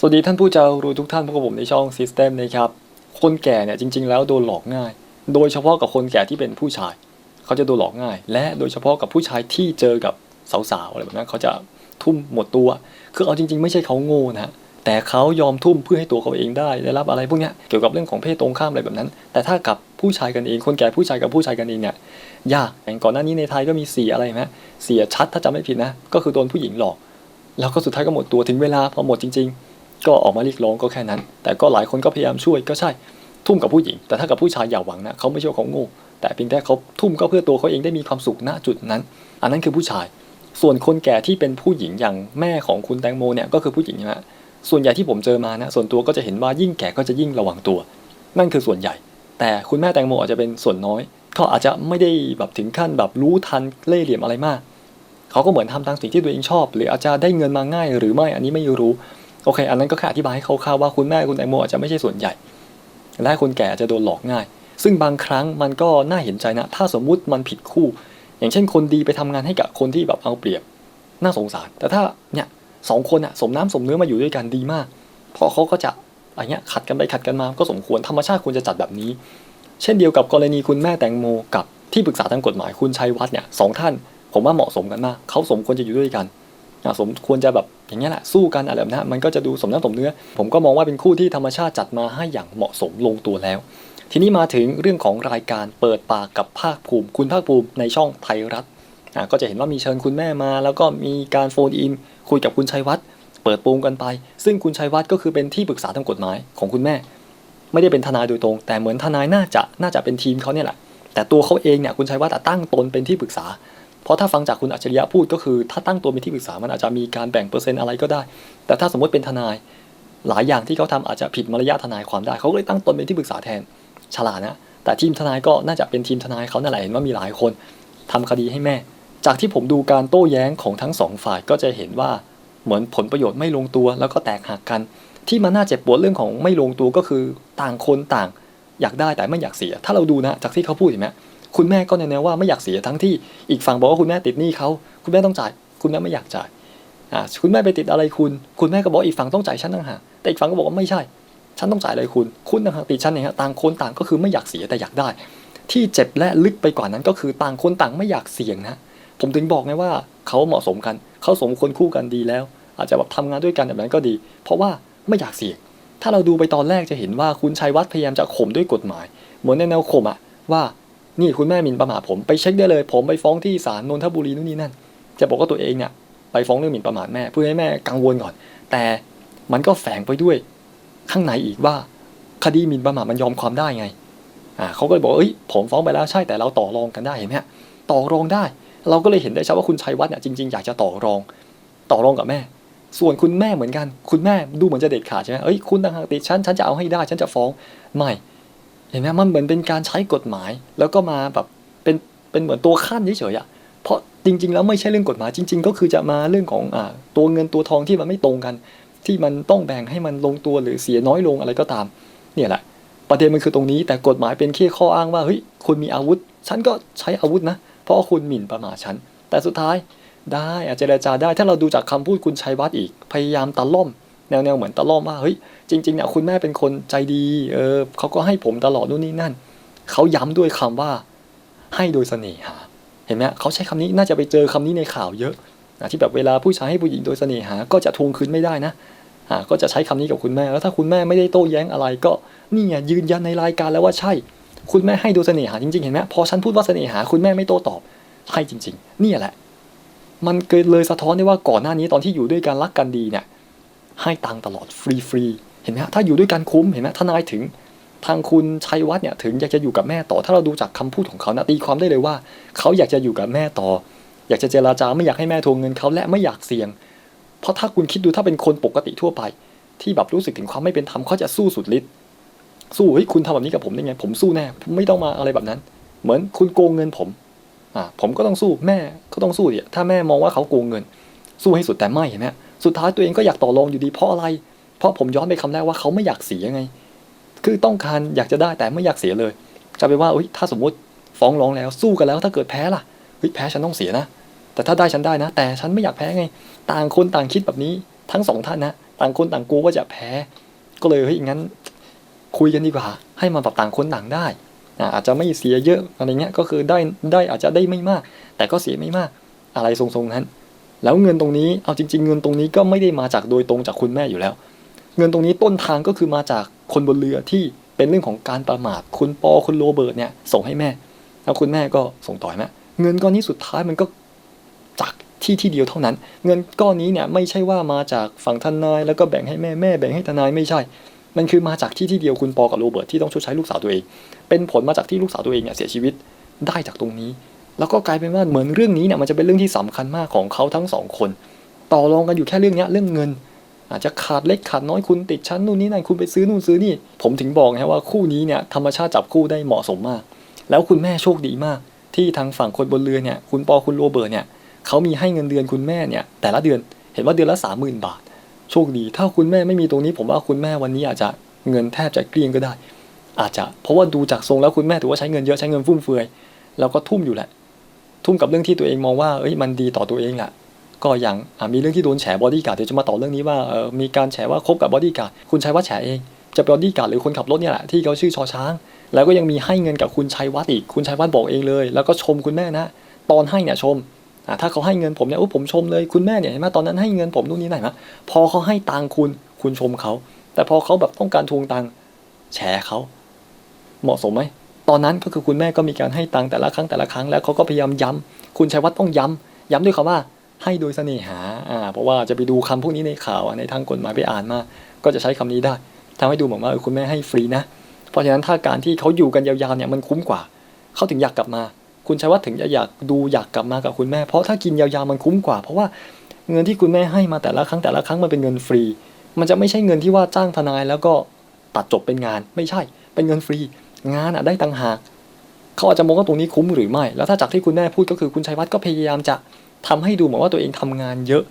สวัสดีท่านผู้จารู้ทุกท่านพบกับผมในช่อง System นะครับ คนแก่เนี่ยจริง ๆ แล้วโดนหลอกง่าย โดยเฉพาะกับคนแก่ที่เป็นผู้ชาย เขาจะโดนหลอกง่าย และโดยเฉพาะกับผู้ชายที่เจอกับสาวๆอะไรแบบนั้นเขาจะทุ่มหมดตัว คือเอาจริง ๆ ไม่ใช่เขาโง่นะแต่เขายอมทุ่มเพื่อให้ตัวเขาเองได้ได้รับอะไรพวกนี้เกี่ยวกับเรื่องของเพศตรงข้ามอะไรแบบนั้น แต่ถ้ากับผู้ชายกันเองคนแก่ผู้ชายกับผู้ชายกันเองเนี่ยยากอย่างก่อนหน้านี้ในไทยก็มีเสียอะไรไหมเสียชัดถ้าจำไม่ผิดนะก็คือโดนผู้หญิงหลอก แล้วก็สุดท้ายก็หมดตัวถึงเวลาพอหมดจริง ๆ ก็ออกมาเรียกร้องก็แค่นั้น แต่ก็หลายคนก็พยายามช่วยก็ใช่ทุ่มกับผู้หญิง แต่ถ้ากับผู้ชายอย่าหวังนะเขาไม่ใช่ว่าเขาโง่แต่เพียงแต่เขาทุ่มก็เพื่อตัวเขาเองได้มีความสุขณจุดนั้น อันนั้นคือผู้ชาย ส่วนคนแก่ที่เป็นผู้หญิงอย่างแม่ของคุณแตงโมเนี่ยก็คือผู้หญิงใช่ไหมส่วนใหญ่ที่ผมเจอมานะส่วนตัวก็จะเห็นว่ายิ่งแก่ก็จะยิ่งระวังตัว นั่นคือส่วนใหญ่ แต่คุณแม่แตงโมอาจจะเป็นส่วนน้อยเขาอาจจะไม่ได้แบบถึงขั้นแบบรู้ทันเล่ห์เหลี่ยมอะไรมากเขาก็เหมือนทำตามสิ่งที่ตัวเองชอบ หรืออาจจะได้เงินมาง่าย หรือไม่อันนี้ไม่รู้ โอเค อันนั้นก็แค่อธิบายให้เขาข่าวๆว่าคุณแม่คุณแตงโมอาจจะไม่ใช่ส่วนใหญ่ และคนแก่อาจจะโดนหลอกง่าย ซึ่งบางครั้งมันก็น่าเห็นใจนะ ถ้าสมมุติมันผิดคู่ อย่างเช่นคนดีไปทำงานให้กับคนที่แบบเอาเปรียบ น่าสงสาร แต่ถ้าเนี่ยสองคนอะสมน้ำสมเนื้อมาอยู่ด้วยกันดีมาก เพราะเขาก็จะอะไรเงี้ยขัดกันไปขัดกันมาก็สมควรธรรมชาติควรจะจัดแบบนี้ เช่นเดียวกับกรณีคุณแม่แตงโมกับที่ปรึกษาทางกฎหมายคุณชัยวัฒน์เนี่ยสองท่าน ผมว่าเหมาะสมกันมากเขาสมควรจะอยู่ด้วยกัน สมควรจะแบบอย่างเงี้ยแหละสู้กันอะไรแบบนี้มันก็จะดูสมน้ำสมเนื้อ ผมก็มองว่าเป็นคู่ที่ธรรมชาติจัดมาให้อย่างเหมาะสมลงตัวแล้ว ทีนี้มาถึงเรื่องของรายการเปิดปากกับภาคภูมิ คุณภาคภูมิในช่องไทยรัฐก็จะเห็นว่ามีเชิญคุณแม่มา แล้วก็มีการโฟนอินคุยกับคุณชัยวัฒน์เปิดโปงกันไป ซึ่งคุณชัยวัฒน์ก็คือเป็นที่ปรึกษาทางกฎหมายของคุณแม่ ไม่ได้เป็นทนายโดยตรง แต่เหมือนทนายน่าจะน่าจะเป็นทีมเขาเนี่ยแหละแต่ตัวเขาเองเนี่ยคุณชัยวัฒน์ตั้งตนเป็นที่ปรึกษา เพราะถ้าฟังจากคุณอัจฉริยะพูดก็คือ ถ้าตั้งตัวเป็นที่ปรึกษามันอาจจะมีการแบ่งเปอร์เซ็นต์อะไรก็ได้ แต่ถ้าสมมติเป็นทนาย หลายอย่างที่เขาทำอาจจะผิดมารยาททนายความได้เขาก็เลยตั้งตนเป็นที่ปรึกษาแทนฉลาดนะแต่ทีมทนายก็น่าจะเป็นทีมทนายเขานั่นแหละเห็นว่ามีหลายคนทำคดีให้แม่ จากที่ผมดูการโต้แย้งของทั้งสองฝ่ายก็จะเห็นว่าเหมือนผลประโยชน์ไม่ลงตัว แล้วก็แตกหักกัน ที่มันน่าเจ็บปวดเรื่องของไม่ลงตัวก็คือต่างคนต่าง อยากได้แต่ไม่อยากเสีย ถ้าเราดูนะจากที่เขาพูดเห็นไหม คุณแม่ก็แนวๆว่าไม่อยากเสียทั้งที่อีกฝั่งบอกว่าคุณแม่ติดหนี้เขาคุณแม่ต้องจ่าย คุณแม่ไม่อยากจ่ายอ่าคุณแม่ไปติดอะไรคุณ คุณแม่ก็บอกอีกฝั่งต้องจ่ายฉันต่างหากแต่อีกฝั่งก็บอกว่าไม่ใช่ ฉันต้องจ่ายอะไรคุณ คุณต่างหากติดฉันเนี่ยฮะต่างคนต่างก็คือไม่อยากเสียแต่อยากได้ ที่เจ็บและลึกไปกว่านั้นก็คือต่างคนต่างไม่อยากเสี่ยงนะผมถึงบอกไงว่าเขาเหมาะสมกันเขาสมควรคู่กันดีแล้ว อาจจะแบบทำงานด้วยกันแบบนั้นก็ดี เพราะว่าไม่อยากเสี่ยง ถ้าเราดูไปตอนแรกจะเห็นว่าคุณชัยวัฒน์พยายามจะข่มด้วยกฎหมาย เหมือนในแนวข่มอะว่า นี่คุณแม่หมิ่นประมาทผมไปเช็คได้เลย ผมไปฟ้องที่ศาลนนทบุรีนู่นนี่นั่น จะบอกว่าตัวเองเนี่ยไปฟ้องเรื่องหมิ่นประมาทแม่เพื่อให้แม่กังวลก่อน แต่มันก็แฝงไปด้วยข้างในอีกว่าคดีหมิ่นประมาทมันยอมความได้ไงอ่าเขาก็เลยบอกเอ้ยผมฟ้องไปแล้วใช่แต่เราต่อรองกันได้เห็นไหมต่อรองได้ เราก็เลยเห็นได้ชัดว่าคุณชัยวัฒน์เนี่ยจริงๆอยากจะต่อรอง ต่อรองกับแม่ ส่วนคุณแม่เหมือนกัน คุณแม่ดูเหมือนจะเด็ดขาดใช่ไหมเอ้ยคุณต่างหากติดฉันฉันจะเอาให้ได้ฉันจะฟ้องไม่ เห็นไหมมันเหมือนเป็นการใช้กฎหมาย แล้วก็มาแบบเป็นเป็นเหมือนตัวขั้นเฉยๆอะเพราะจริง ๆ แล้วไม่ใช่เรื่องกฎหมายจริง ๆ ก็คือจะมาเรื่องของอ่าตัวเงินตัวทองที่มันไม่ตรงกัน ที่มันต้องแบ่งให้มันลงตัวหรือเสียน้อยลงอะไรก็ตาม เนี่ยแหละประเด็นมันคือตรงนี้แต่กฎหมายเป็นแค่ข้ออ้างว่าเฮ้ยคุณมีอาวุธ ฉันก็ใช้อาวุธนะ เพราะคุณหมิ่นประมาทฉัน แต่สุดท้ายได้อาจจะเจรจาได้ถ้าเราดูจากคำพูดคุณชัยวัฒน์อีก พยายามตะล่อม แนวๆเหมือนตะล่อมว่าเฮ้ยจริงๆเนี่ยคุณแม่เป็นคนใจดีเออเขาก็ให้ผมตลอดนู่นนี่นั่นเขาย้ำด้วยคำว่าให้โดยเสน่หา เห็นไหมเขาใช้คำนี้น่าจะไปเจอคำนี้ในข่าวเยอะนะที่แบบเวลาผู้ชายให้ผู้หญิงโดยเสน่หา ก็จะทวงคืนไม่ได้นะอ่าก็จะใช้คำนี้กับคุณแม่แล้วถ้าคุณแม่ไม่ได้โต้แย้งอะไรก็นี่ไงยืนยันในรายการแล้วว่าใช่ คุณแม่ให้โดยเสน่หาจริงๆเห็นไหมพอฉันพูดว่าเสน่หาคุณแม่ไม่โต้ตอบให้จริงๆเนี่ยแหละ มันเกิดเลยสะท้อนได้ว่าก่อนหน้านี้ตอนที่อยู่ด้วยกันรักกันดีเนี่ย ให้ตังตลอดฟรีฟรีๆเห็นไหมฮะถ้าอยู่ด้วยกันคุ้มเห็นไหมทนายถึงทางคุณชัยวัฒน์เนี่ยถึงอยากจะอยู่กับแม่ต่อ ถ้าเราดูจากคำพูดของเขานะตีความได้เลยว่า เขาอยากจะอยู่กับแม่ต่อ อยากจะเจราจาไม่อยากให้แม่ทวงเงินเขาและไม่อยากเสี่ยง เพราะถ้าคุณคิดดูถ้าเป็นคนปกติทั่วไป ที่แบบรู้สึกถึงความไม่เป็นธรรมเขาจะสู้สุดฤทธิ์สู้เฮ้ยคุณทำแบบนี้กับผมได้ไง ผมสู้แน่มไม่ต้องมาอะไรแบบนั้น เหมือนคุณโกงเงินผมอ่าผมก็ต้องสู้แม่ก็ต้องสู้ดิถ้าแม่มองว่าเขาโกงเงิน สู้ให้สุดแต่ไม่เห็นไหม สุดท้ายตัวเองก็อยากต่อรองอยู่ดีเพราะอะไร เพราะผมย้อนไปคำแรกว่าเขาไม่อยากเสียไง คือต้องการอยากจะได้แต่ไม่อยากเสียเลยจะไปว่าถ้าสมมติฟ้องร้องแล้วสู้กันแล้ว ถ้าเกิดแพ้ล่ะเฮ้ยแพ้ฉันต้องเสียนะ แต่ถ้าได้ฉันได้นะ แต่ฉันไม่อยากแพ้ไง ต่างคนต่างคิดแบบนี้ทั้งสองท่านนะต่างคนต่างกลัวว่าจะแพ้ ก็เลยเฮ้ยงั้น คุยกันดีกว่า ให้มันแบบต่างคนต่างได้อ่าอาจจะไม่เสียเยอะอะไรเงี้ยก็คือได้ได้อาจจะได้ไม่มาก แต่ก็เสียไม่มาก อะไรทรงๆนั้น แล้วเงินตรงนี้เอาจริง ๆ เงินตรงนี้ก็ไม่ได้มาจากโดยตรงจากคุณแม่อยู่แล้ว เงินตรงนี้ต้นทางก็คือมาจากคนบนเรือที่เป็นเรื่องของการประมาทคุณปอคุณโรเบิร์ตเนี่ยส่งให้แม่ แล้วคุณแม่ก็ส่งต่อแม่เงินก้อนนี้สุดท้ายมันก็จากที่ที่เดียวเท่านั้น เงินก้อนนี้เนี่ยไม่ใช่ว่ามาจากฝั่งทนายแล้วก็แบ่งให้แม่แม่แบ่งให้ทนายไม่ใช่ มันคือมาจากที่ที่เดียวคุณปอกับโรเบิร์ตที่ต้องชดใช้ลูกสาวตัวเอง เป็นผลมาจากที่ลูกสาวตัวเองเนี่ยเสียชีวิตได้จากตรงนี้ แล้วก็กลายเป็นว่าเหมือนเรื่องนี้เนี่ยมันจะเป็นเรื่องที่สำคัญมากของเขาทั้งสองคน ต่อรองกันอยู่แค่เรื่องนี้เรื่องเงิน อาจจะขาดเล็กขาดน้อยคุณติดชั้นนู่นนี่นั่นคุณไปซื้อนู่นซื้อนี่ ผมถึงบอกไงว่าคู่นี้เนี่ยธรรมชาติจับคู่ได้เหมาะสมมาก แล้วคุณแม่โชคดีมาก ที่ทางฝั่งคนบนเรือเนี่ยคุณปอคุณโรเบิร์ตเนี่ยเขามีให้เงินเดือนคุณแม่เนี่ยแต่ละเดือนเห็นว่าเดือนละสามหมื่นบาท โชคดี ถ้าคุณแม่ไม่มีตรงนี้ ผมว่าคุณแม่วันนี้อาจจะเงินแทบจะเกลี้ยงก็ได้ อาจจะเพราะว่าดูจากทรงแล้วคุณแม่ถือว่าใช้เงินเยอะใช้เงินฟุ่มเฟือยแล้วก็ทุ่มอยู่แหละ ทุ่มกับเรื่องที่ตัวเองมองว่าเอ้ยมันดีต่อตัวเองแหละก็อย่างมีเรื่องที่โดนแฉบอดี้การ์ดเดี๋ยวจะมาต่อเรื่องนี้ว่าเออมีการแฉว่าคบกับบอดี้การ์ดคุณชัยวัฒน์แฉเอง จะบอดี้การ์ดหรือคนขับรถเนี่ยแหละที่เขาชื่อชอช้าง แล้วก็ยังมีให้เงินกับคุณชัยวัฒน์อีกคุณชัยวัฒน์บอกเองเลย แล้วก็ชมคุณแม่นะ ตอนให้เนี่ยชมอะถ้าเขาให้เงินผมเนี่ยโอ้ผมชมเลยคุณแม่เนี่ยเห็นไหมตอนนั้นให้เงินผมนู่นนี่ไหนนะพอเขาให้ตังคุณคุณชมเขา แต่พอเขาแบบต้องการทวงตังแฉเขาเหมาะสมไหม ตอนนั้นก็คือคุณแม่ก็มีการให้ตังค์แต่ละครั้งแต่ละครั้งแล้วเขาก็พยายามย้ำคุณชัยวัฒน์ต้องย้ำย้ำด้วยคำว่าให้โดยเสน่หาอ่าเพราะว่าจะไปดูคำพวกนี้ในข่าวในทางกฎหมายไปอ่านมา ก็จะใช้คำนี้ได้ทำให้ดูเหมือนว่าคุณแม่ให้ฟรีนะ เพราะฉะนั้นถ้าการที่เขาอยู่กันยาวๆเนี่ยมันคุ้มกว่า เขาถึงอยากกลับมา คุณชัยวัฒน์ถึงจะอยากดูอยากกลับมากับคุณแม่ เพราะถ้ากินยาวๆมันคุ้มกว่า เพราะว่าเงินที่คุณแม่ให้มาแต่ละครั้งแต่ละครั้งมันเป็นเงินฟรี มันจะไม่ใช่เงินที่ว่าจ้างทนายแล้วก็ตัดจบเป็นงานไม่ใช่ เป็นเงินฟรี งานอะได้ตังหากเขาอาจจะมองว่าตรงนี้คุ้มหรือไม่ แล้วถ้าจากที่คุณแม่พูดก็คือคุณชัยวัฒน์ก็พยายามจะทำให้ดูเหมือนว่าตัวเองทำงานเยอะ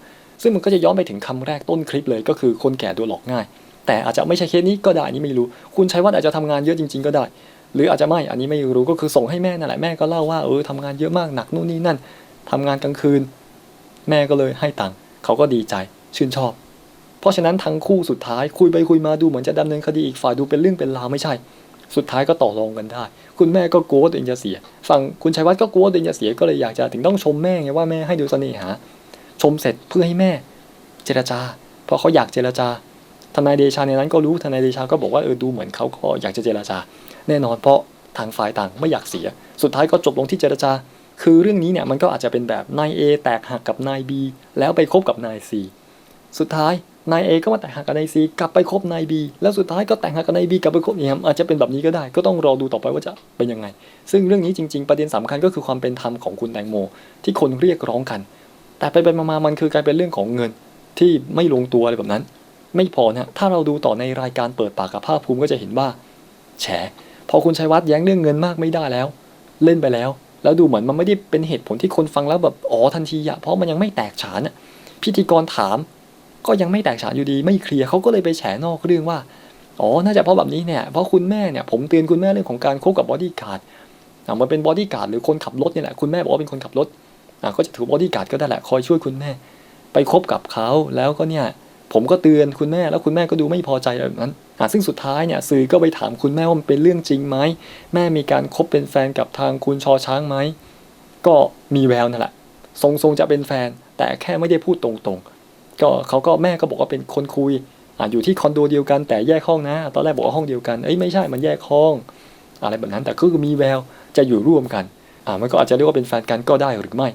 ซึ่งมันก็จะย้อนไปถึงคำแรกต้นคลิปเลยก็คือคนแก่ดนหลอกง่าย แต่อาจจะไม่ใช่เคสนี้ก็ได้นี้ไม่รู้ คุณชัยวัฒน์อาจจะทำงานเยอะจริง ๆ ก็ได้ หรืออาจจะไม่อันนี้ไม่รู้ก็คือส่งให้แม่นั่นแหละแม่ก็เล่าว่าเออทำงานเยอะมากหนักนู่นนี่นั่นทำงานกลางคืน แม่ก็เลยให้ตังค์เขาก็ดีใจชื่นชอบ เพราะฉะนั้นทั้งคู่สุดท้ายคุยไปคุยมาดูเหมือนจะดำเนินคดีอีกฝ่ายดูเป็นเรื่องเป็นราวไม่ใช่ สุดท้ายก็ต่อรองกันได้ คุณแม่ก็กลัวตัวเองจะเสีย ฝั่งคุณชัยวัฒน์ก็กลัวตัวเองจะเสียก็เลยอยากจะถึงต้องชมแม่ไงว่าแม่ให้ดูเสน่หา ชมเสร็จเพื่อให้แม่ เจรจา เพราะเขาอยากเจรจา ทนายเดชาในนั้นก็รู้ทนายเดชาก็บอกว่าเออดูเหมือนเขาก็อยากจะเจรจา แน่นอนเพราะทางฝ่ายต่างไม่อยากเสีย สุดท้ายก็จบลงที่เจรจา คือเรื่องนี้เนี่ยมันก็อาจจะเป็นแบบนาย A แตกหักกับนาย B แล้วไปคบกับนาย C สุดท้าย นาย A ก็มาแตกหักกับนาย C กลับไปคบนาย B แล้วสุดท้ายก็แตกหักกับนาย B กลับไปคบเนี่ยอาจจะเป็นแบบนี้ก็ได้ ก็ต้องรอดูต่อไปว่าจะเป็นยังไง ซึ่งเรื่องนี้จริง ๆ ประเด็นสำคัญก็คือความเป็นธรรมของคุณแตงโม ที่คนเรียกร้องกัน แต่ไปไปมาๆมันคือกลายเป็นเรื่องของเงินที่ไม่ลงตัวอะไรแบบนั้น ไม่พอนะถ้าเราดูต่อในรายการเปิดปากกับภาคภูมิก็จะเห็นว่าแฉพอคุณชัยวัฒน์แย้งเรื่องเงินมากไม่ได้แล้ว เล่นไปแล้ว แล้วดูเหมือนมันไม่ได้เป็นเหตุผลที่คนฟังแล้วแบบอ๋อทันทีอะเพราะมันยังไม่แตกฉานอะพิธีกรถาม ก็ยังไม่แตกฉานอยู่ดีไม่เคลียร์เขาก็เลยไปแฉนอกเรื่องว่าอ๋อน่าจะเพราะแบบนี้เนี่ยเพราะคุณแม่เนี่ยผมเตือนคุณแม่เรื่องของการคบกับบอดี้การ์ดอะมันเป็นบอดี้การ์ดหรือคนขับรถเนี่ยแหละคุณแม่บอกว่าเป็นคนขับรถอะก็จะถือบอดี้การ์ดก็ได้แหละคอยช่วยคุณแม่ ไปคบกับเขาแล้วก็เนี่ยผมก็เตือนคุณแม่แล้วคุณแม่ก็ดูไม่พอใจแบบนั้นอะซึ่งสุดท้ายเนี่ยสื่อก็ไปถามคุณแม่ว่ามันเป็นเรื่องจริงไหมแม่มีการคบเป็นแฟนกับทางคุณชอช้างไหมก็มีแววนั่นแหละทรงๆจะเป็นแฟนแต่แค่ไม่ได้พูดตรงๆ ก็เขาก็แม่ก็บอกว่าเป็นคนคุยอะอยู่ที่คอนโดเดียวกันแต่แยกห้องนะ ตอนแรกบอกว่าห้องเดียวกันเอ้ยไม่ใช่มันแยกห้อง อะไรแบบนั้นแต่ก็คือมีแววจะอยู่ร่วมกันอ่ามันก็อาจจะเรียกว่าเป็นแฟนกันก็ได้หรือไม่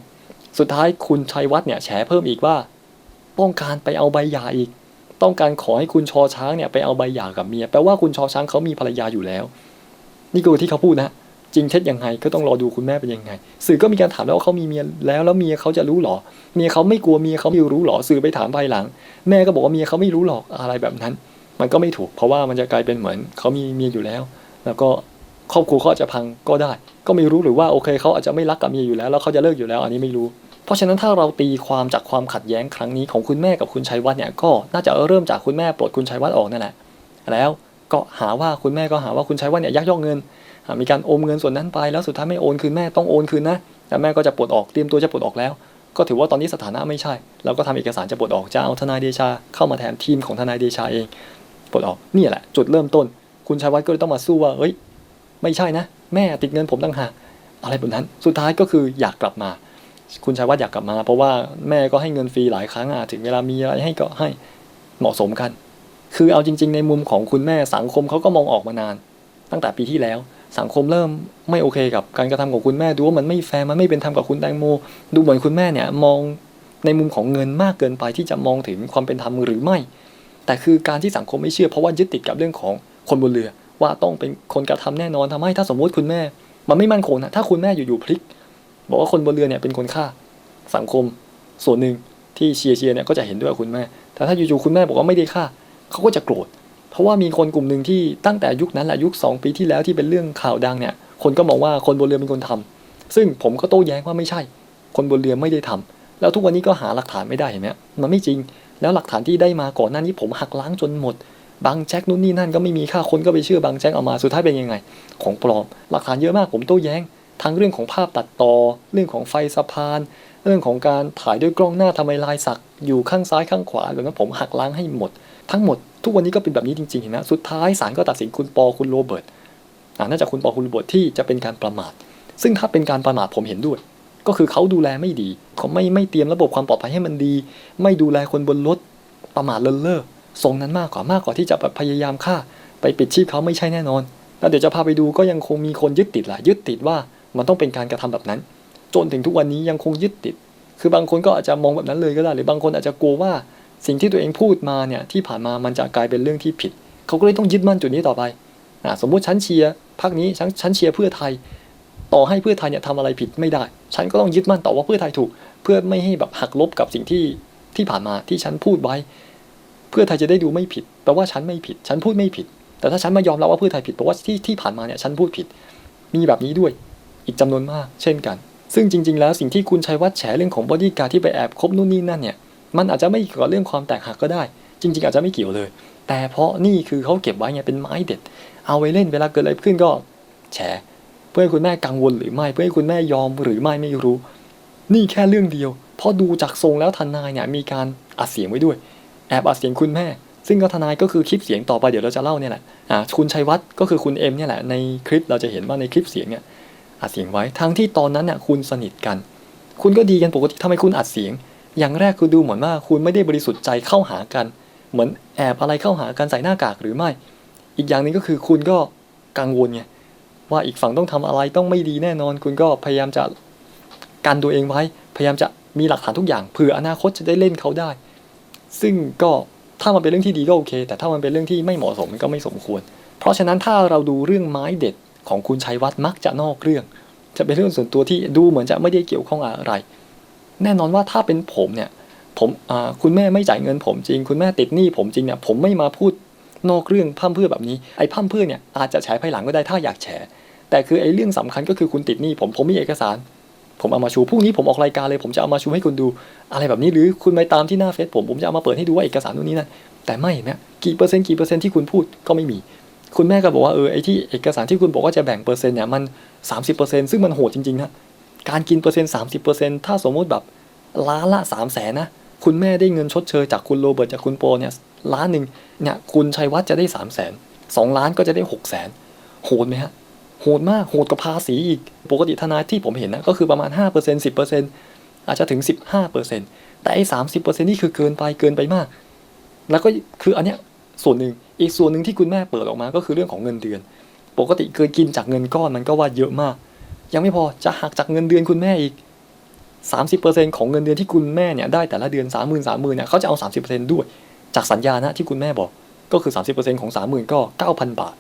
สุดท้ายคุณชัยวัฒน์เนี่ยแฉเพิ่มอีกว่าต้องการไปเอาใบหย่าอีก ต้องการขอให้คุณชอช้างเนี่ยไปเอาใบหย่ากับเมียแปลว่าคุณชอช้างเขามีภรรยาอยู่แล้ว นี่คือที่เขาพูดนะ จริงเท็จยังไงก็ต้องรอดูคุณแม่เป็นยังไง สื่อก็มีการถามแล้วว่าเขามีเมียแล้วแล้วเมียเขาจะรู้หรอเมียเขาไม่กลัวเมียเขาไม่รู้หรอสื่อไปถามภายหลัง แม่ก็บอกว่าเมียเขาไม่รู้หรอกอะไรแบบนั้น มันก็ไม่ถูก เพราะว่ามันจะกลายเป็นเหมือนเขามีเมียอยู่แล้ว แล้วก็ครอบครัวเขาอจะพังก็ได้ ก็ไม่รู้หรือว่าโอเคเขาอาจจะไม่รักกับเมียอยู่แล้ว แล้วเขาจะเลิกอยู่แล้ว อันนี้ไม่รู้ เพราะฉะนั้นถ้าเราตีความจากความขัดแย้งครั้งนี้ของคุณแม่กับคุณชัยวัฒน์เนี่ยก็น่าจะเริ่มจากคุณแม่ปลดคุณชัยวัฒน์ออกนั่นแหละแล้วก็หาว่าคุณแม่ก็หาว่าคุณชัยวัฒน์เนี่ยยักยอกเงิน มีการโอนเงินส่วนนั้นไปแล้วสุดท้ายไม่โอนคืนแม่ต้องโอนคืนนะแต่แม่ก็จะปลดออกเตรียมตัวจะปลดออกแล้ว ก็ถือว่าตอนนี้สถานะไม่ใช่ เราก็ทำเอกสารจะปลดออกจะเอาทนายเดชา เข้ามาแทนทีมของทนายเดชาเองปลดออกนี่แหละ จุดเริ่มต้น คุณชัยวัฒน์ก็เลยต้องมาสู้ว่าเอ้ย ไม่ใช่นะ แม่ติดเงินผมตั้งหากอะไรแบบนั้นสุดท้ายก็คืออยากกลับมา คุณชัยวัฒน์อยากกลับมา เพราะว่าแม่ก็ให้เงินฟรีหลายครั้งอะถึงเวลามีอะไรให้ก็ให้เหมาะสมกัน คือเอาจริง ๆ ในมุมของคุณแม่สังคมเขาก็มองออกมานาน ตั้งแต่ปีที่แล้ว สังคมเริ่มไม่โอเคกับการกระทำของคุณแม่ดูว่ามันไม่แฟร์มันไม่เป็นธรรมกับคุณแตงโม ดูเหมือนคุณแม่เนี่ยมองในมุมของเงินมากเกินไปที่จะมองถึงความเป็นธรรมหรือไม่ แต่คือการที่สังคมไม่เชื่อเพราะว่ายึดติดกับเรื่องของคนบนเรือ ว่าต้องเป็นคนกระทำแน่นอนทำให้ถ้าสมมติคุณแม่ มันไม่มั่นคงนะถ้าคุณแม่อยู่ๆพลิก บอกว่าคนบนเรือเนี่ยเป็นคนฆ่าสังคม ส่วนหนึ่งที่เชียร์เชียร์เนี่ยก็จะเห็นด้วยกับคุณแม่ แต่ถ้าอยู่ๆคุณแม่บอกว่าไม่ได้ฆ่าเขาก็จะโกรธ เพราะว่ามีคนกลุ่มหนึ่งที่ตั้งแต่ยุคนั้นแหละยุค 2 ปีที่แล้วที่เป็นเรื่องข่าวดังเนี่ย คนก็มองว่าคนบนเรือเป็นคนทำซึ่งผมก็โต้แย้งว่าไม่ใช่ คนบนเรือไม่ได้ทำแล้วทุกวันนี้ก็หาหลักฐานไม่ได้เห็นไหมมันไม่จริง แล้วหลักฐานที่ได้มาก่อนหน้านี้ผมหักล้างจนหมดบางแจ็คนู่นนี่นั่นก็ไม่มีค่าคนก็ไปเชื่อบางแจ็คเอามาสุดท้ายเป็นยังไง ของปลอม หลักฐานเยอะมากผมโต้แย้ง ทั้งเรื่องของภาพตัดต่อ เรื่องของไฟสะพาน เรื่องของการถ่ายด้วยกล้องหน้าทำไมลายสัก อยู่ข้างซ้ายข้างขวาแบบนั้นผมหักล้างให้หมด ทั้งหมดทุกวันนี้ก็เป็นแบบนี้จริงๆเห็นไหมสุดท้ายศาลก็ตัดสินคุณปอคุณโรเบิร์ตอาน่าจะคุณปอคุณโรเบิร์ตที่จะเป็นการประมาท ซึ่งถ้าเป็นการประมาทผมเห็นด้วย ก็คือเขาดูแลไม่ดี เขาไม่ไม่เตรียมระบบความปลอดภัยให้มันดี ไม่ดูแลคนบนรถประมาทเลินเล่อทรงนั้นมากกว่ามากกว่าที่จะพยายามฆ่า ไปปิดชีพเขาไม่ใช่แน่นอนแล้วเดี๋ยวจะพาไปดูก็ยังคงมีคนยึดติดแหละยึดติดว่ามันต้องเป็นการกระทำแบบนั้น จนถึงทุกวันนี้ยังคงยึดติด คือบางคนก็อาจจะมองแบบนั้นเลยก็ได้ หรือบางคนอาจจะกลัวว่า สิ่งที่ตัวเองพูดมาเนี่ยที่ผ่านมามันจะกลายเป็นเรื่องที่ผิด เขาก็เลยต้องยึดมั่นจุดนี้ต่อไปอ่าสมมุติฉันเชียร์พรรคนี้ฉันฉันเชียร์เพื่อไทย ต่อให้เพื่อไทยเนี่ยทำอะไรผิดไม่ได้ ฉันก็ต้องยึดมั่นต่อว่าเพื่อไทยถูก เพื่อไม่ให้แบบหักลบกับสิ่งที่ที่ผ่านมาที่ฉันพูดไว้ เพื่อไทยจะได้ดูไม่ผิดแปลว่าฉันไม่ผิด ฉันพูดไม่ผิด แต่ถ้าฉันมายอมรับว่าเพื่อไทยผิดแปลว่าที่ที่ผ่านมาเนี่ยฉันพูดผิด มีแบบนี้ด้วย อีกจำนวนมาก เช่นกัน ซึ่งจริง ๆ แล้วสิ่งที่คุณชัยวัฒน์แฉเรื่องของบอดี้การ์ที่ไปแอบคบนู่นนี่นั่นเนี่ย มันอาจจะไม่เกี่ยวกับเรื่องความแตกหักก็ได้ จริง ๆ อาจจะไม่เกี่ยวเลย แต่เพราะนี่คือเขาเก็บไว้ไงเป็นไม้เด็ด เอาไว้เล่นเวลาเกิดอะไรขึ้นก็ แฉเพื่อให้คุณแม่กังวลหรือไม่ เพื่อให้คุณแม่ยอมหรือไม่ไม่รู้ นี่แค่เรื่องเดียวเพราะดูจากทรงแล้วทนายเนี่ยมีการอัดเสียงไว้ด้วย แอบอัดเสียงคุณแม่ ซึ่งก็ทนายก็คือคลิปเสียงต่อไปเดี๋ยวเราจะเล่าเนี่ยแหละอ่าคุณชัยวัฒน์ก็คือคุณเอ็มเนี่ยแหละในคลิปเราจะเห็นว่าในคลิปเสียงเนี่ยอัดเสียงไว้ทั้งที่ตอนนั้นเนี่ยคุณสนิทกัน คุณก็ดีกันปกติทำไมคุณอัดเสียง อย่างแรกคือดูเหมือนว่าคุณไม่ได้บริสุทธิ์ใจเข้าหากัน เหมือนแอบอะไรเข้าหากันใส่หน้ากากหรือไม่ อีกอย่างนึงก็คือคุณก็กังวลไงว่าอีกฝั่งต้องทำอะไรต้องไม่ดีแน่นอน คุณก็พยายามจะกันตัวเองไว้ พยายามจะมีหลักฐานทุกอย่างเผื่ออนาคตจะได้เล่นเขาได้ ซึ่งก็ถ้ามันเป็นเรื่องที่ดีก็โอเค แต่ถ้ามันเป็นเรื่องที่ไม่เหมาะสมมันก็ไม่สมควร เพราะฉะนั้นถ้าเราดูเรื่องไม้เด็ดของคุณชัยวัฒน์มักจะนอกเรื่อง จะเป็นเรื่องส่วนตัวที่ดูเหมือนจะไม่ได้เกี่ยวข้องอะไร แน่นอนว่าถ้าเป็นผมเนี่ยผมคุณแม่ไม่จ่ายเงินผมจริง คุณแม่ติดหนี้ผมจริงเนี่ยผมไม่มาพูดนอกเรื่องพร่ำเพื่อแบบนี้ไอ้พร่ำเพื่อเนี่ยอาจจะแฉภายหลังก็ได้ถ้าอยากแฉแต่คือไอ้เรื่องสำคัญก็คือคุณติดหนี้ผมผมมีเอกสาร ผมเอามาชูพรุ่งนี้ผมออกรายการเลย ผมจะเอามาชูให้คุณดู อะไรแบบนี้หรือคุณไปตามที่หน้าเฟซผมผมจะเอามาเปิดให้ดูว่าเอกสารนู่นนี่นั่นแต่ไม่เนไหมกี่เปอร์เซ็นต์กี่เปอร์เซ็นต์ที่คุณพูดก็ไม่มี คุณแม่ก็บอกว่าเออไอ้ที่เอกสารที่คุณบอกว่าจะแบ่งเปอร์เซ็นต์เนี่ยมัน30%ซึ่งมันโหดจริงๆนะ การกินเปอร์เซ็นต์สามสิบเปอร์เซ็นต์ถ้าสมมติแบบล้านละสามแสนนะ คุณแม่ได้เงินชดเชยจากคุณโรเบิร์ตจากคุณโปเนี่ยล้านหนึ่งเนี่ยคุณชัยวัฒน์จะได้สามแสนสองล้านก็จะได้หกแสนโหดไหมฮะโหดมากโหดกับภาษีอีกปกติทนายที่ผมเห็นนะก็คือประมาณ 5% 10%อาจจะถึง 15%แต่ไอ้30%นี่คือเกินไปเกินไปมาก แล้วก็คืออันเนี้ยส่วนหนึ่งอีกส่วนหนึ่งที่คุณแม่เปิดออกมาก็คือเรื่องของเงินเดือน ปกติเคยกินจากเงินก้อนมันก็ว่าเยอะมาก ยังไม่พอจะหักจากเงินเดือนคุณแม่อีก 30%ของเงินเดือนที่คุณแม่เนี่ยได้แต่ละเดือน 3 0 0 0 0 3 0,000เนี่ยเขาจะเอา 30%ด้วย จากสัญญานะที่คุณแม่บอกก็คือ 30%ของ 30,000 ก็ 9,000 บาท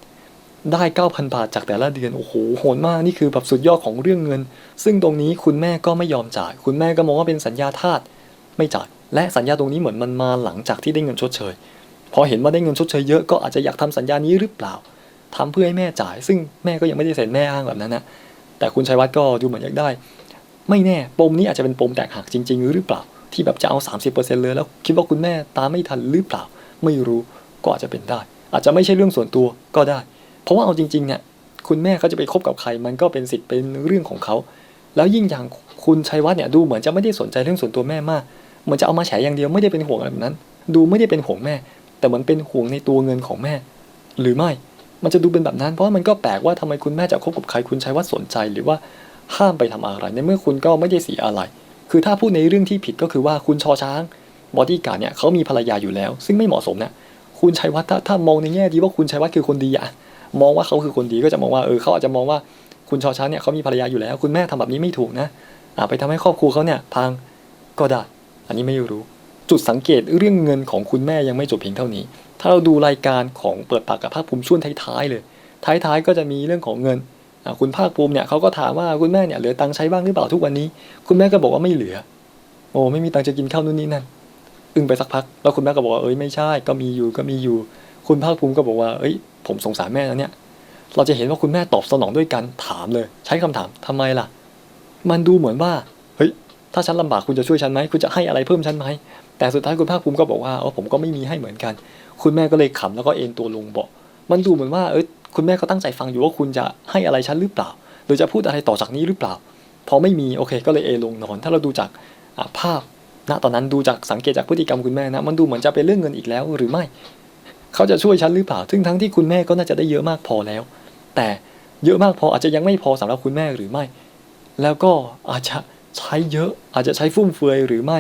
ได้ 9,000 บาทจากแต่ละเดือน โอ้โห โหดมาก นี่คือแบบสุดยอดของเรื่องเงิน ซึ่งตรงนี้คุณแม่ก็ไม่ยอมจ่าย คุณแม่ก็มองว่าเป็นสัญญาทาส ไม่จ่าย และสัญญาตรงนี้เหมือนมันมาหลังจากที่ได้เงินชดเชย พอเห็นว่าได้เงินชดเชยเยอะก็อาจจะอยากทำสัญญานี้หรือเปล่าทำเพื่อให้แม่จ่าย ซึ่งแม่ก็ยังไม่ได้เซ็นแม่อ้างแบบนั้นนะ แต่คุณชัยวัฒน์ก็ดูเหมือนอยากได้ ไม่แน่ปมนี้อาจจะเป็นปมแตกหักจริง ๆ หรือเปล่า ที่แบบจะเอา 30%เลยแล้วคิดว่าคุณแม่ตามไม่ทันหรือเปล่า ไม่รู้ก็อาจจะเป็นได้ อาจจะไม่ใช่เรื่องส่วนตัวก็ได้ เพราะว่าเอาจริงๆเนี่ยคุณแม่เขาจะไปคบกับใคร มันก็เป็นสิทธิ์เป็นเรื่องของเขา แล้วยิ่งอย่างคุณชัยวัฒน์เนี่ยดูเหมือนจะไม่ได้สนใจเรื่องส่วนตัวแม่มากเหมือนจะเอามาแฉอย่างเดียวไม่ได้เป็นห่วงอะไรแบบนั้น ดูไม่ได้เป็นห่วงแม่ แต่เหมือนเป็นห่วงในตัวเงินของแม่ หรือไม่ มันจะดูเป็นแบบนั้น เพราะว่ามันก็แปลกว่าทำไมคุณแม่จะคบกับใครคุณชัยวัฒน์สนใจหรือว่าห้ามไปทำอะไร ในเมื่อคุณก็ไม่ได้เสียอะไร คือถ้าพูดในเรื่องที่ผิดก็คือว่าคุณชอช้างบอดี้การ์ดเนี่ยเขามีภรรยาอยู่แล้ว ซึ่งไม่เหมาะสมนะคุณชัยวัฒน์ถ้าถ้ามองในแง่ดีว่าคุณชัยวัฒน์คือคนดีอะมองว่าเขาคือคนดีก็จะมองว่าเออเขาอาจจะมองว่าคุณชอช้างเนี่ยเขามีภรรยาอยู่แล้ว คุณแม่ทำแบบนี้ไม่ถูกนะอ่าไปทำให้ครอบครัวเขาเนี่ยพังก็ได้ อันนี้ไม่รู้ จุดสังเกตเรื่องเงินของคุณแม่ยังไม่จบเพียงเท่านี้ ถ้าเราดูรายการของเปิดปากกับภาคภูมิช่วงท้ายๆเลย ท้ายๆ ก็จะมีเรื่องของเงินคุณภาคภูมิเนี่ยเขาก็ถามว่าคุณแม่เนี่ยเหลือตังค์ใช้บ้างหรือเปล่าทุกวันนี้ คุณแม่ก็บอกว่าไม่เหลือ โอ้ไม่มีตังค์จะกินข้าวนู่นนี่นั่นอึ้งไปสักพัก แล้วคุณแม่ก็บอกว่าเอ้ยไม่ใช่ ก็มีอยู่ก็มีอยู่ คุณภาคภูมิก็บอกว่าเอ้ย ผมสงสารแม่แล้วเนี่ย เราจะเห็นว่าคุณแม่ตอบสนองด้วยการถามเลย ใช้คำถามทำไมล่ะ มันดูเหมือนว่า เฮ้ย ถ้าฉันลำบากคุณจะช่วยฉันไหมคุณจะให้อะไรเพิ่มฉันไหม แต่สุดท้ายคุณภาคภูมิก็บอกว่าเออผมก็ไม่มีให้เหมือนกัน คุณแม่ก็เลยขำแล้วก็เอนตัวลงเบาะมันดูเหมือนว่าเอ้ยคุณแม่ก็ตั้งใจฟังอยู่ว่าคุณจะให้อะไรฉันหรือเปล่า หรือจะพูดอะไรต่อจากนี้หรือเปล่า พอไม่มีโอเคก็เลยเอลงนอน ถ้าเราดูจากภาพณตอนนั้นดูจากสังเกตจากพฤติกรรมคุณแม่นะ มันดูเหมือนจะเป็นเรื่องเงินอีกแล้วหรือไม่ เขาจะช่วยฉันหรือเปล่า ซึ่งทั้งที่คุณแม่ก็น่าจะได้เยอะมากพอแล้ว แต่เยอะมากพออาจจะยังไม่พอสำหรับคุณแม่หรือไม่ แล้วก็อาจจะใช้เยอะอาจจะใช้ฟุ่มเฟือยหรือไม่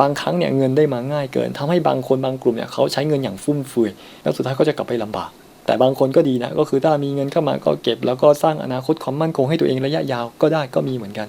บางครั้งเนี่ยเงินได้มาง่ายเกินทำให้บางคนบางกลุ่มเนี่ยเขาใช้เงินอย่างฟุ่มเฟือยแล้วสุดท้ายก็จะกลับไปลำบาก แต่บางคนก็ดีนะก็คือถ้ามีเงินเข้ามาก็เก็บ แล้วก็สร้างอนาคตความมั่นคงให้ตัวเองระยะยาวก็ได้ก็มีเหมือนกัน